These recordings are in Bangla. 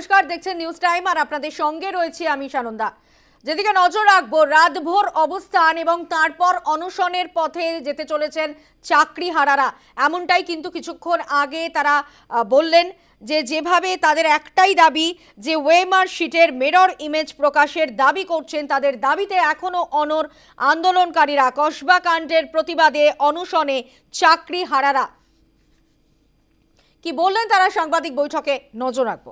নমস্কার, দেখছেন নিউজ টাইম আর আপনাদের সঙ্গে রয়েছি আমি সানন্দা। যেদিকে নজর রাখব, রাতভোর অবস্থান এবং তারপর অনশনের পথে যেতে চলেছেন চাকরি হারারা। এমনটাই কিন্তু কিছুক্ষণ আগে তারা বললেন যে যেভাবে তাদের একটাই দাবি যে ওয়েমার শিটের মেরর ইমেজ প্রকাশের দাবি করছেন, তাদের দাবিতে এখনও অনর আন্দোলনকারীরা কসবা কাণ্ডের প্রতিবাদে অনশনে চাকরি হারারা। কি বললেন তারা সাংবাদিক বৈঠকে, নজর রাখব।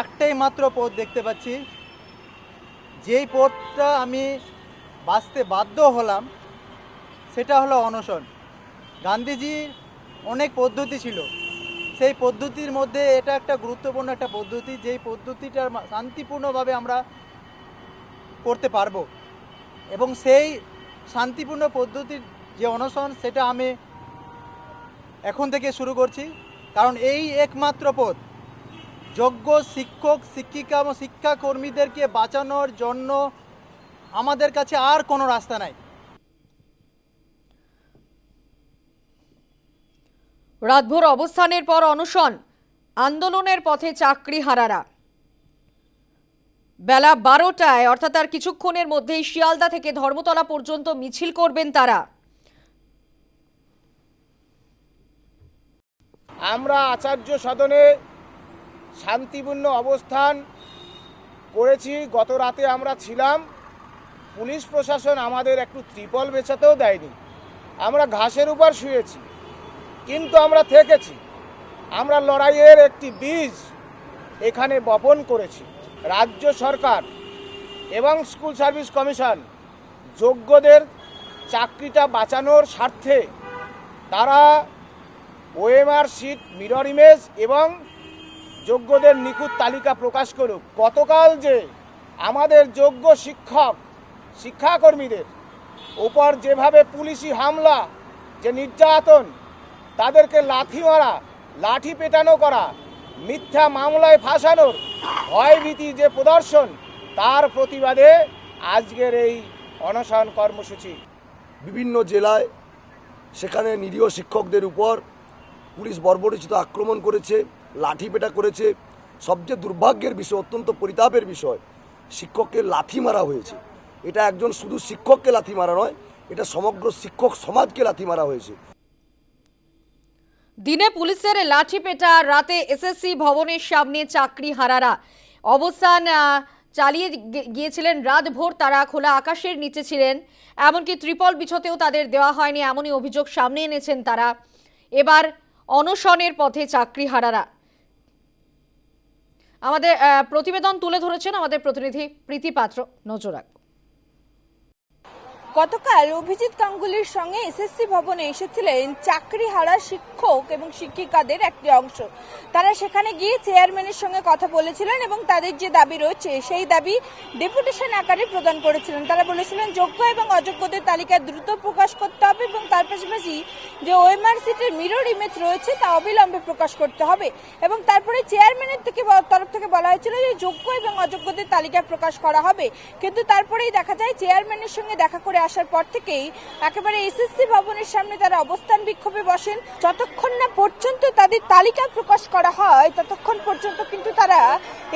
একটাই মাত্র পথ দেখতে পাচ্ছি। যেই পথটা আমি বাঁচতে বাধ্য হলাম, সেটা হলো অনশন। গান্ধীজির অনেক পদ্ধতি ছিল। সেই পদ্ধতির মধ্যে এটা একটা গুরুত্বপূর্ণ একটা পদ্ধতি, যেই পদ্ধতিটার শান্তিপূর্ণভাবে আমরা করতে পারব। এবং সেই শান্তিপূর্ণ পদ্ধতির যে অনশন, সেটা আমি এখন থেকে শুরু করছি। কারণ এই একমাত্র পথ। যোগ্য শিক্ষক শিক্ষিকা এবং শিক্ষাকর্মীদেরকে বাঁচানোর জন্য আমাদের কাছে আর কোনো রাস্তা নাই। রাতভর অবস্থানের পর অনশন আন্দোলনের পথে চাকরি হারারা। বেলা বারোটায় অর্থাৎ আর কিছুক্ষণের মধ্যেই শিয়ালদা থেকে ধর্মতলা পর্যন্ত মিছিল করবেন তারা। আমরা আচার্য সদনে শান্তিপূর্ণ অবস্থান করেছি। গত রাতে আমরা ছিলাম। পুলিশ প্রশাসন আমাদের একটু ত্রিপল বেচাতেও দেয়নি। আমরা ঘাসের উপর শুয়েছি, কিন্তু আমরা থেকেছি। আমরা লড়াইয়ের একটি বীজ এখানে বপন করেছি। রাজ্য সরকার এবং স্কুল সার্ভিস কমিশন যোগ্যদের চাকরিটা বাঁচানোর স্বার্থে তারা ওএমআর শিট, মিরর ইমেজ এবং যোগ্যদের নিখুঁত তালিকা প্রকাশ করুক। গতকাল যে আমাদের যোগ্য শিক্ষক, শিক্ষাকর্মীদের ওপর যেভাবে পুলিশি হামলা, যে নির্যাতন, তাদেরকে লাথি মারা, লাঠি পেটানো করা, মিথ্যা মামলায় ফাঁসানোর ভয়ভীতি যে প্রদর্শন, তার প্রতিবাদে আজকের এই অনশন কর্মসূচি। বিভিন্ন জেলায় সেখানে নিরীহ শিক্ষকদের উপর পুলিশ বর্বরচিত আক্রমণ করেছে। লাঠিপেটা করেছে। সবচেয়ে দুর্ভাগ্যের বিষয়, অত্যন্ত পরিতাপের বিষয়, শিক্ষককে লাথি মারা হয়েছে। এটা একজন শুধু শিক্ষককে লাথি মারা নয়, এটা সমগ্র শিক্ষক সমাজকে লাথি মারা হয়েছে। দিনে পুলিশের লাঠি পেটা রাতে এসএসসি ভবনের সামনে চাকরি হারারা। অবস্থান চালিয়ে গিয়েছিলেন রাতভোর, তারা খোলা আকাশের নিচে ছিলেন। এমনকি ত্রিপল বিছতেও তাদের দেওয়া হয়নি, এমনই অভিযোগ সামনে এনেছেন তারা। এবার অনশনের পথে চাকরি হারারা। আমাদের প্রতিবেদন তুলে ধরেছেন আমাদের প্রতিনিধি প্রীতি পাত্র। নজর গতকাল অভিজিৎ গাঙ্গুলির সঙ্গে এসএসসি ভবনে এসেছিলেন চাকরি হারা শিক্ষক এবং শিক্ষিকাদের একটি অংশ। তারা সেখানে গিয়ে চেয়ারম্যানের সঙ্গে কথা বলেছিলেন এবং তাদের যে দাবি রয়েছে, সেই দাবি ডেপুটেশন আকারে প্রদান করেছিলেন। তারা বলেছিলেন, যোগ্য এবং অযোগ্যদের তালিকা দ্রুত প্রকাশ করতে হবে এবং তার পাশাপাশি যে ওএমআর সিটের মিরর ইমেজ রয়েছে, তা অবিলম্বে প্রকাশ করতে হবে। এবং তারপরে চেয়ারম্যানের থেকে তরফ থেকে বলা হয়েছিল যে, যোগ্য এবং অযোগ্যদের তালিকা প্রকাশ করা হবে। কিন্তু তারপরেই দেখা যায়, চেয়ারম্যানের সঙ্গে দেখা করে আসার পর থেকেই একেবারে এসএসসি ভবনের সামনে তারা অবস্থান বিক্ষোভে বসেন। যতক্ষণ না পর্যন্ত তাদের তালিকা প্রকাশ করা হয়, ততক্ষণ পর্যন্ত কিন্তু তারা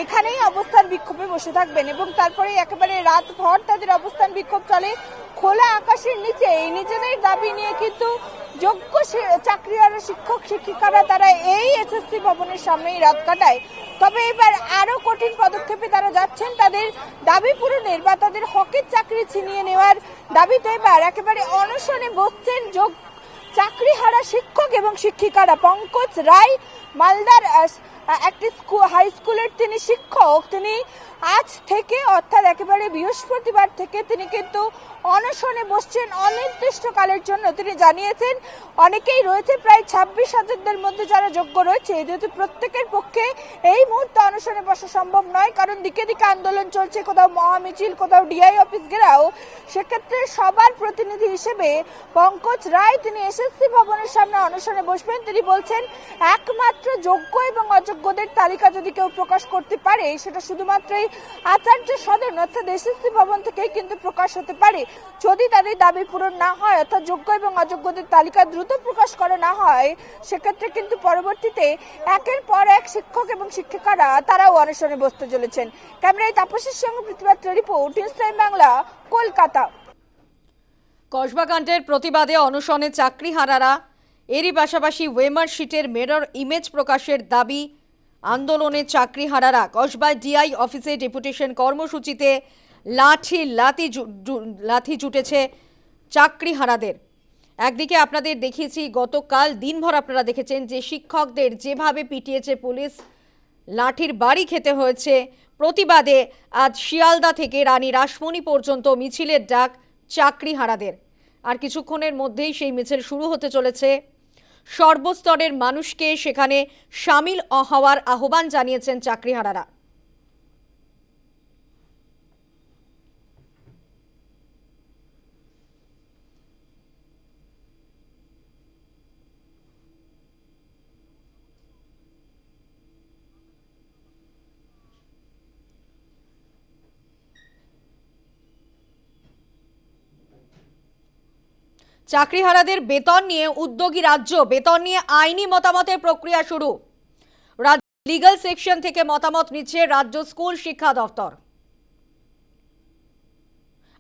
এখানেই অবস্থান বিক্ষোভে বসে থাকবেন এবং তারপরে একেবারে রাতভর তাদের অবস্থান বিক্ষোভ চলে। খোলা আকাশের নিচে এই নিজেদের দাবি নিয়ে কিন্তু যোগ্য শি- চাকরিহারা শিক্ষক, শিক্ষিকারা তারা এই এসএসসি ভবনের সামনেই রাত কাটায়। তবে এবার আরও কঠিন পদক্ষেপে তারা যাচ্ছেন। তাদের দাবি পূরণের বা তাদের হকের চাকরি ছিনিয়ে নেওয়ার দাবিতে এবার একেবারে অনশনে বসছেন যোগ, চাকরিহারা শিক্ষক এবং শিক্ষিকারা। পঙ্কজ রায় মালদার একটি হাই স্কুলের তিনি শিক্ষক। তিনি আজ থেকে, অর্থাৎ একেবারে বৃহস্পতিবার থেকে তিনি কিন্তু অনশনে বসছেন অনির্দিষ্টকালের জন্য। তিনি জানিয়েছেন, অনেকেই রয়েছে, প্রায় ছাব্বিশ হাজারদের মধ্যে যারা যোগ্য রয়েছে। যেহেতু প্রত্যেকের পক্ষে এই মুহূর্তে অনশনে বসা সম্ভব নয়, কারণ দিকে দিকে আন্দোলন চলছে, কোথাও মহামিছিল, কোথাও ডিআই অফিস ঘেরাও। সেক্ষেত্রে সবার প্রতিনিধি হিসেবে পঙ্কজ রায়, তিনি এসএসসি ভবনের সামনে অনশনে বসবেন। তিনি বলছেন, একমাত্র যোগ্য এবং অযোগ্যদের তালিকা যদি কেউ প্রকাশ করতে পারে, সেটা শুধুমাত্রই আচার্য সদন অর্থাৎ এসএসসি ভবন থেকে কিন্তু প্রকাশ হতে পারে। যদি তাদের দাবি পূরণ না হয়, অর্থাৎ যোগ্য এবং অযোগ্যদের তালিকা দ্রুত প্রকাশ করা না হয়, সেক্ষেত্রে কিন্তু পরবর্তীতে একের পর এক শিক্ষক এবং শিক্ষিকারা তারাও অনশনে বসতে চলেছেন। ক্যামেরায় তাপসের সঙ্গে প্রতিবাদ report, news time Bangla, Kolkata. কসবাকাণ্ডের প্রতিবাদে অনশনে চাকরিহারারা। এরই পাশাপাশি ওয়েমার শিটের মেয়র ইমেজ প্রকাশের দাবি আন্দোলনে চাকরিহারারা কসবা ডিআই অফিসে ডেপুটেশন কর্মসূচিতে লাঠি জু- লাঠি জুটেছে চাকরিহারাদের একদিকে আপনাদের দেখিয়েছি, গতকাল দিনভর আপনারা দেখেছেন যে শিক্ষকদের যেভাবে পিটিয়েছে পুলিশ, লাঠির বাড়ি খেতে হয়েছে। প্রতিবাদে আজ শিয়ালদা থেকে রানী রাসমণি পর্যন্ত মিছিলের ডাক চাকরিহারাদের আর কিছুক্ষণের মধ্যেই সেই মিছিল শুরু হতে চলেছে। সর্বস্তরের মানুষকে সেখানে সামিল হওয়ার আহ্বান জানিয়েছেন চাকরিহারারা। চাকরিহারাদের বেতন নিয়ে উদ্যোগী রাজ্য, বেতন নিয়ে আইনি মতামতের প্রক্রিয়া শুরু। লিগ্যাল সেকশন থেকে মতামত নিচ্ছে রাজ্য স্কুল শিক্ষা দফতর।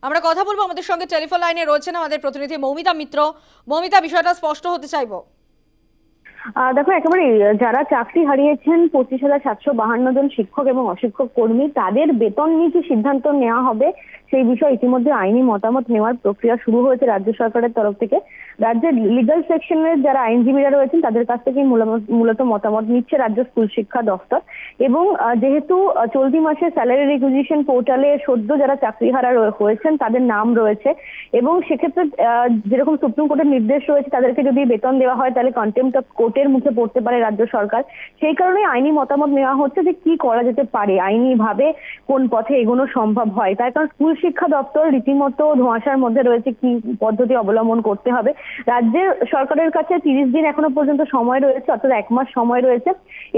আমরা কথা বলব আমাদের সঙ্গে টেলিফোন লাইনে রয়েছেন আমাদের প্রতিনিধি মৌমিতা মিত্র। মৌমিতা, বিষয়টা স্পষ্ট হতে চাইব। দেখো একেবারে যারা চাকরি হারিয়েছেন পঁচিশ হাজার সাতশো বাহান্ন জন শিক্ষক এবং অশিক্ষক কর্মী, তাদের বেতন নিয়ে কি সিদ্ধান্ত নেওয়া হবে সেই বিষয়ে ইতিমধ্যে আইনি মতামত নেওয়ার প্রক্রিয়া শুরু হয়েছে রাজ্য সরকারের তরফ থেকে। রাজ্যের লিগাল সেকশনের যারা আইনজীবীরা রয়েছেন, তাদের কাছ থেকে মূলত মতামত নিচ্ছে রাজ্য স্কুল শিক্ষা দফতর। এবং যেহেতু চলতি মাসে স্যালারি রিকুইজিশন পোর্টালে সদ্য যারা চাকরিহারা হয়েছেন, তাদের নাম রয়েছে। এবং সেক্ষেত্রে যেরকম সুপ্রিম কোর্টের নির্দেশ রয়েছে, তাদেরকে যদি বেতন দেওয়া হয়, তাহলে কন্টেম্প অফ কোর্টের মুখে পড়তে পারে রাজ্য সরকার। সেই কারণে আইনি মতামত নেওয়া হচ্ছে যে কি করা যেতে পারে আইনি ভাবে কোন পথে এগোনো সম্ভব হয়। তার কারণ স্কুল শিক্ষা দপ্তর রীতিমতো ধোঁয়াশার মধ্যে রয়েছে কি পদ্ধতি অবলম্বন করতে হবে। রাজ্যের সরকারের কাছে তিরিশ দিন এখনও পর্যন্ত সময় রয়েছে, অর্থাৎ এক মাস সময় রয়েছে।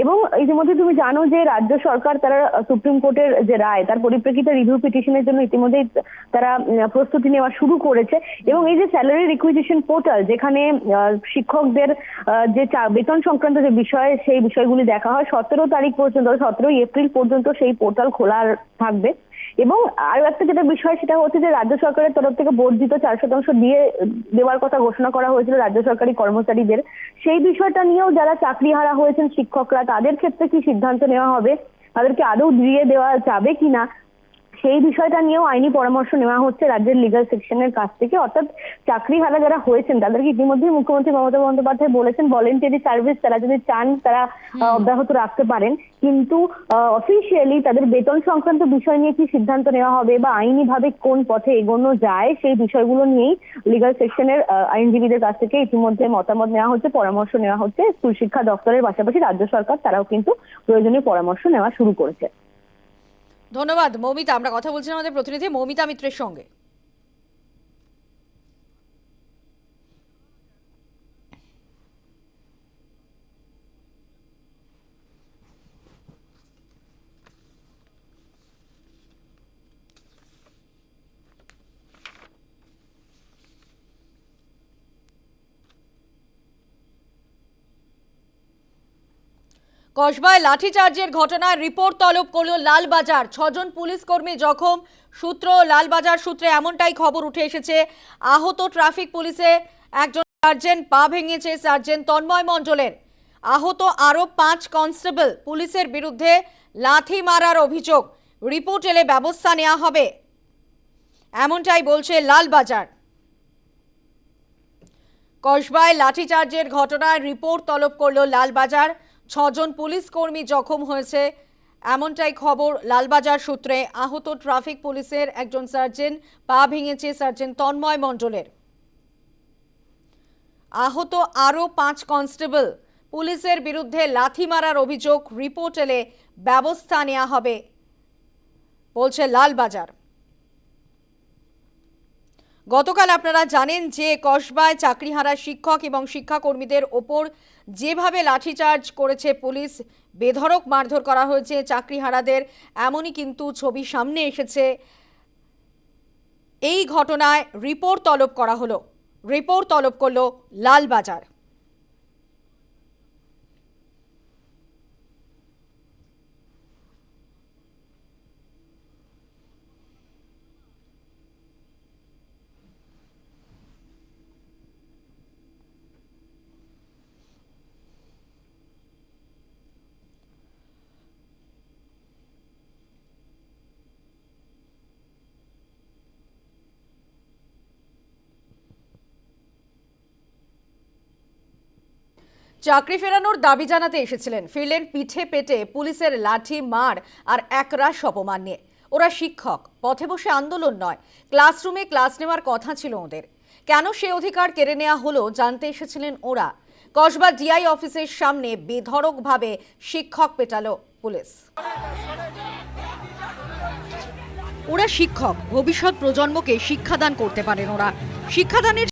এবং ইতিমধ্যে তুমি জানো যে রাজ্য সরকার তারা সুপ্রিম কোর্টের যে রায়, তার পরিপ্রেক্ষিতে রিভিউ পিটিশনের জন্য ইতিমধ্যেই তারা প্রস্তুতি নেওয়া শুরু করেছে। এবং এই যে স্যালারি রিকুইজিশন পোর্টাল যেখানে শিক্ষকদের যে বেতন সংক্রান্ত যে বিষয়, সেই বিষয়গুলি দেখা হয়, সতেরো তারিখ পর্যন্ত, সতেরোই এপ্রিল পর্যন্ত সেই পোর্টাল খোলা থাকবে। এবং আরও একটা যেটা বিষয়, সেটা হচ্ছে যে রাজ্য সরকারের তরফ থেকে বর্ধিত চার শতাংশ দিয়ে দেওয়ার কথা ঘোষণা করা হয়েছিল রাজ্য সরকারি কর্মচারীদের। সেই বিষয়টা নিয়েও যারা চাকরি হারা হয়েছেন শিক্ষকরা, তাদের ক্ষেত্রে কি সিদ্ধান্ত নেওয়া হবে? তাদেরকে আদৌ দিয়ে দেওয়া যাবে কিনা? সেই বিষয়টা নিয়েও আইনি পরামর্শ নেওয়া হচ্ছে রাজ্যের লিগাল সেকশনের কাছ থেকে। অর্থাৎ চাকরিহারা যারা হয়েছেন তাদেরকে ইতিমধ্যেই মুখ্যমন্ত্রী মমতা বন্দ্যোপাধ্যায় বলেছেন ভলেন্টারি সার্ভিস তারা যদি চান তারা অব্যাহত রাখতে পারেন। কিন্তু অফিসিয়ালি তাদের বেতন সংক্রান্ত বিষয় নিয়ে কি সিদ্ধান্ত নেওয়া হবে বা আইনি ভাবে কোন পথে এগোনো যায় সেই বিষয়গুলো নিয়েই লিগাল সেকশনের আইনজীবীদের কাছ থেকে ইতিমধ্যে মতামত নেওয়া হচ্ছে পরামর্শ নেওয়া হচ্ছে। স্কুল শিক্ষা দপ্তরের পাশাপাশি রাজ্য সরকার তারাও কিন্তু প্রয়োজনীয় পরামর্শ নেওয়া শুরু করেছে। ধন্যবাদ মৌমিতা। আমরা কথা বলছিলাম আমাদের প্রতিনিধি মৌমিতা মিত্রের সঙ্গে। কসবায় লাঠিচার্জের ঘটনার রিপোর্ট তলব করল লালবাজার। ছজন পুলিশ কর্মী জখম। সূত্র, লালবাজার সূত্রে এমনটাই খবর উঠে এসেছে। আহত ট্রাফিক পুলিশে একজন সার্জেন্ট, পা ভেঙেছে সার্জেন্ট তন্ময় মণ্ডলের। আহত আরও পাঁচ কনস্টেবল পুলিশের বিরুদ্ধে লাথি মারার অভিযোগ। রিপোর্ট এলে ব্যবস্থা নেওয়া হবে। এমনটাই বলছে লালবাজার। কসবায় লাঠিচার্জের ঘটনায় রিপোর্ট তলব করল লালবাজার। ছজন পুলিশ কর্মী জখম হয়েছে। এমনটাই খবর লালবাজার সূত্রে। আহত ট্রাফিক পুলিশের একজন সার্জেন্ট, পা ভেঙেছে সার্জেন্ট তন্ময় মণ্ডলের। আহত আরও পাঁচ কনস্টেবল। পুলিশের বিরুদ্ধে লাথি মারার অভিযোগ রিপোর্ট এলে ব্যবস্থা নেওয়া হবে, বলছে লালবাজার। গতকাল আপনারা জানেন যে কসবায় চাকরিহারা শিক্ষক এবং শিক্ষাকর্মীদের ওপর যেভাবে লাঠিচার্জ করেছে পুলিশ বেধরক মারধর করা হয়েছে চাকরিহারাদের, এমনই কিন্তু ছবি সামনে এসেছে। এই ঘটনায় রিপোর্ট তলব করা হলো। রিপোর্ট তলব করল লালবাজার। চাকরি ফেরানোর দাবি জানাতে এসেছিলেন। ফিরলেন পিঠে পেটে পুলিশের লাঠি, মার আর একরাশ অপমান নিয়ে। ওরা শিক্ষক, পথে বসে আন্দোলন নয়, ক্লাসরুমে ক্লাস নেওয়ার কথা ছিল ওদের। কেন সে অধিকার কেড়ে নেওয়া হলো জানতে এসেছিলেন ওরা। কসবা ডিআই অফিসের সামনে বেধড়কভাবে শিক্ষক পেটালো পুলিশ। ওরা শিক্ষক, ভবিষ্যৎ প্রজন্মকে শিক্ষাদান করতে পারেন ওরা। শিক্ষাদানের